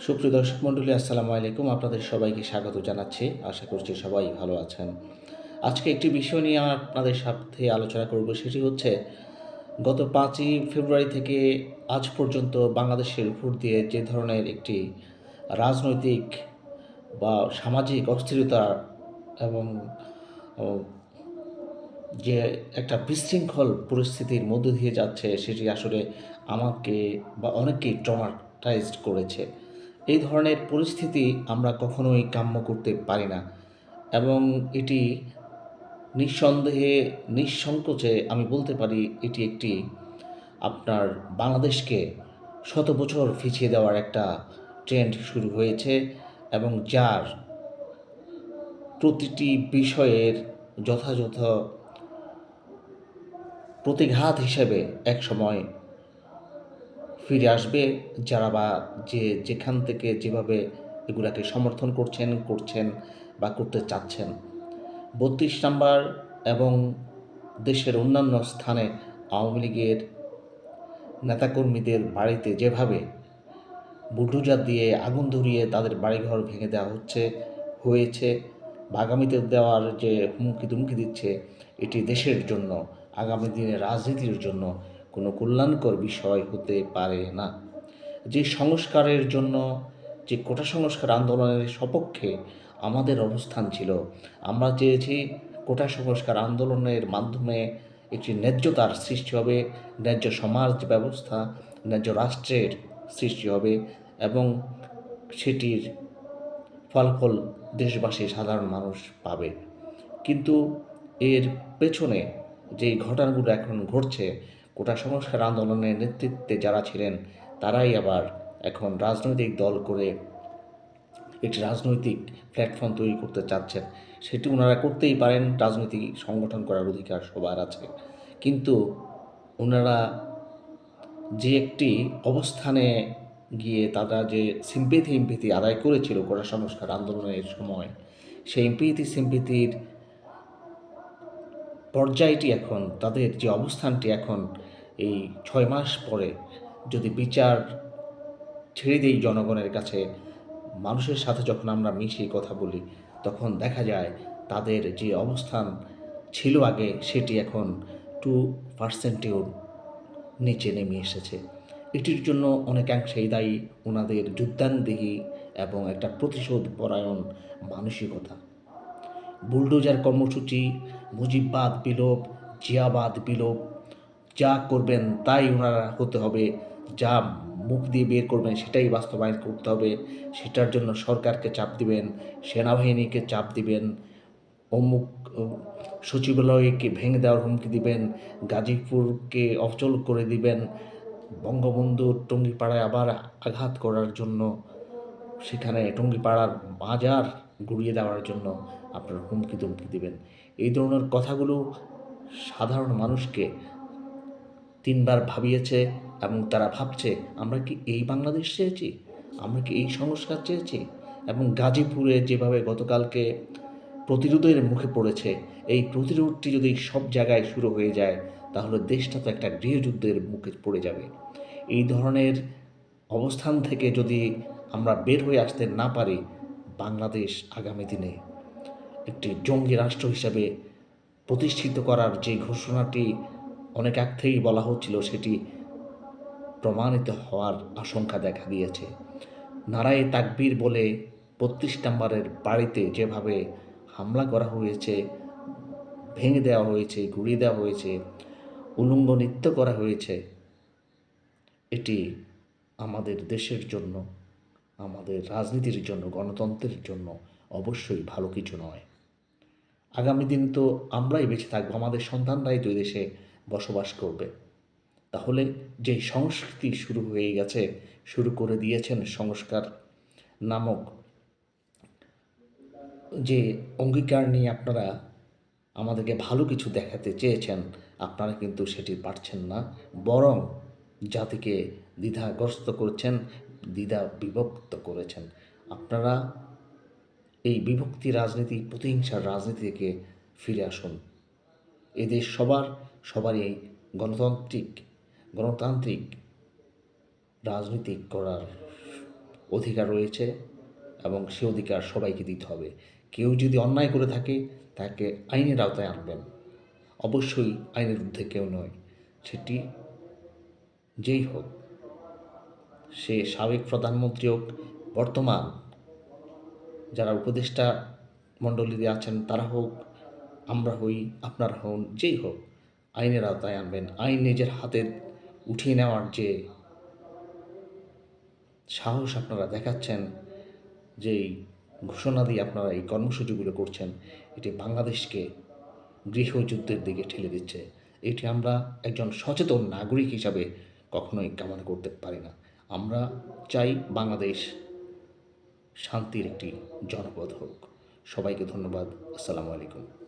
সুপ্রিয় দর্শক মণ্ডলী, আসসালামু আলাইকুম। আপনাদের সবাইকে স্বাগত জানাচ্ছি। আশা করছি সবাই ভালো আছেন। আজকে একটি বিষয় নিয়ে আপনাদের সাথে আলোচনা করব। সেটি হচ্ছে, গত পাঁচই ফেব্রুয়ারি থেকে আজ পর্যন্ত বাংলাদেশের উপর দিয়ে যে ধরনের একটি রাজনৈতিক বা সামাজিক অস্থিরতা এবং যে একটা বিশৃঙ্খল পরিস্থিতির মধ্য দিয়ে যাচ্ছে, সেটি আসলে আমাকে বা অনেককেই ট্রমাটাইজড করেছে। এই ধরনের পরিস্থিতি আমরা কখনোই কাম্য করতে পারি না এবং এটি নিঃসন্দেহে, নিঃসংকোচে আমি বলতে পারি এটি একটি আপনার বাংলাদেশকে শত বছর পিছিয়ে দেওয়ার একটা ট্রেন্ড শুরু হয়েছে এবং যার প্রতিটি বিষয়ের যথাযথ প্রতিঘাত হিসেবে এক সময় ফিরে আসবে, যারা বা যে যেখান থেকে যেভাবে এগুলাকে সমর্থন করছেন করছেন বা করতে চাচ্ছেন। বত্রিশ নাম্বার এবং দেশের অন্যান্য স্থানে আওয়ামী লীগের নেতাকর্মীদের বাড়িতে যেভাবে বুলডোজার দিয়ে আগুন ধরিয়ে তাদের বাড়িঘর ভেঙে দেওয়া হচ্ছে, হয়েছে আগামীতে দেওয়ার যে হুমকি দুমকি দিচ্ছে, এটি দেশের জন্য, আগামী দিনে রাজনীতির জন্য কোনো কল্যাণকর বিষয় হতে পারে না। যে সংস্কারের জন্য, যে কোটা সংস্কার আন্দোলনের সপক্ষে আমাদের অবস্থান ছিল, আমরা চেয়েছি কোটা সংস্কার আন্দোলনের মাধ্যমে একটি ন্যায্যতার সৃষ্টি হবে, ন্যায্য সমাজ ব্যবস্থা, ন্যায্য রাষ্ট্রের সৃষ্টি হবে এবং সেটির ফলাফল দেশবাসী সাধারণ মানুষ পাবে। কিন্তু এর পেছনে যেই ঘটনাগুলো এখন ঘটছে কোটা সংস্কার আন্দোলনের নেতৃত্বে যারা ছিলেন, তারাই আবার এখন রাজনৈতিক দল করে একটি রাজনৈতিক প্ল্যাটফর্ম তৈরি করতে চাচ্ছেন। সেটি ওনারা করতেই পারেন রাজনৈতিক সংগঠন করার অধিকার সবার আছে। কিন্তু ওনারা যে একটি অবস্থানে গিয়ে তারা যে সিম্পেথি ইম্পেথি আদায় করেছিল কোটা সংস্কার আন্দোলনের সময়, সেই ইম্পেথি সিম্পেথির পর্যায়টি এখন, তাদের যে অবস্থানটি এখন, এই ছয় মাস পরে যদি বিচার ছেড়ে দেই জনগণের কাছে, মানুষের সাথে যখন আমরা মিশি, কথা বলি, তখন দেখা যায় তাদের যে অবস্থান ছিল আগে, সেটি এখন টু পার্সেন্টেও নিচে নেমে এসেছে। এটির জন্য অনেকাংশেই দায়ী ওনাদের যুদ্ধানদেহী এবং একটা প্রতিশোধ পরায়ণ মানসিকতা। বুলডোজার কর্মসূচি মুজিববাদ বিলোপ, জিয়াবাদ বিলোপ। যা করবেন তাই ওনারা হতে হবে। যা মুখ দিয়ে বের করবেন সেটাই বাস্তবায়ন করতে হবে। সেটার জন্য সরকারকে চাপ দিবেন, সেনাবাহিনীকে চাপ দিবেন, অমুক সচিবালয়কে ভেঙে দেওয়ার হুমকি দিবেন, গাজীপুরকে অচল করে দিবেন, বঙ্গবন্ধুর টঙ্গিপাড়ায় আবার আঘাত করার জন্য সেখানে টঙ্গিপাড়ার বাজার গুড়িয়ে দেওয়ার জন্য আপনারা হুমকি তুমকি দিবেন। এই ধরনের কথাগুলো সাধারণ মানুষকে তিনবার ভাবিয়েছে এবং তারা ভাবছে, আমরা কি এই বাংলাদেশ চেয়েছি? আমরা কি এই সংস্কার চেয়েছি? এবং গাজীপুরে যেভাবে গতকালকে প্রতিরোধের মুখে পড়েছে, এই প্রতিরোধটি যদি সব জায়গায় শুরু হয়ে যায়, তাহলে দেশটা তো একটা গৃহযুদ্ধের মুখে পড়ে যাবে। এই ধরনের অবস্থান থেকে যদি আমরা বের হয়ে আসতে না পারি বাংলাদেশ আগামী দিনে। একটি জঙ্গি রাষ্ট্র হিসাবে প্রতিষ্ঠিত করার যে ঘোষণাটি অনেক আগ থেকেই বলা হচ্ছিল, সেটি প্রমাণিত হওয়ার আশঙ্কা দেখা দিয়েছে। নারায়ে তাকবীর বলে বত্রিশ নম্বরের বাড়িতে যেভাবে হামলা করা হয়েছে, ভেঙে দেওয়া হয়েছে গুড়িয়ে দেওয়া হয়েছে, উলঙ্গ নৃত্য করা হয়েছে, এটি আমাদের দেশের জন্য আমাদের রাজনীতির জন্য, গণতন্ত্রের জন্য অবশ্যই ভালো কিছু নয়। আগামী দিন তো আমরাই বেঁচে থাকব, আমাদের সন্তানরাই তো দেশে বসবাস করবে। তাহলে যে সংস্কৃতি শুরু হয়ে গেছে, শুরু করে দিয়েছেন সংস্কার নামক যে অঙ্গীকার নিয়ে আপনারা আমাদেরকে ভালো কিছু দেখাতে চেয়েছেন, আপনারা কিন্তু সেটি পারছেন না, বরং জাতিকে দ্বিধাগ্রস্ত করছেন দ্বিধা বিভক্ত করেছেন। আপনারা এই বিভক্তি রাজনীতি, প্রতিহিংসার রাজনীতি থেকে ফিরে আসুন। এদেশ সবার, সবারই গণতান্ত্রিক গণতান্ত্রিক রাজনীতি করার অধিকার রয়েছে এবং সে অধিকার সবাইকে দিতে হবে। কেউ যদি অন্যায় করে থাকে, তাকে আইনের আওতায় আনবেন। অবশ্যই আইনের ঊর্ধ্বে কেউ নয়। সেটি যেই হোক। সে সাবেক প্রধানমন্ত্রী হোক, বর্তমান যারা উপদেষ্টা মণ্ডলীতে আছেন, তারা হোক, আমরা হই, আপনারা হন, যেই হোক, আইনের আওতায় আনবেন। আইন নিজের হাতে উঠিয়ে নেওয়ার যে সাহস আপনারা দেখাচ্ছেন, যেই ঘোষণা দিয়ে আপনারা এই কর্মসূচিগুলো করছেন, এটি বাংলাদেশকে গৃহযুদ্ধের দিকে ঠেলে দিচ্ছে। এটি আমরা একজন সচেতন নাগরিক হিসাবে কখনোই কামনা করতে পারি না। আমরা চাই বাংলাদেশ শান্তির একটি জনপদ হোক। সবাইকে ধন্যবাদ। আসসালামু আলাইকুম।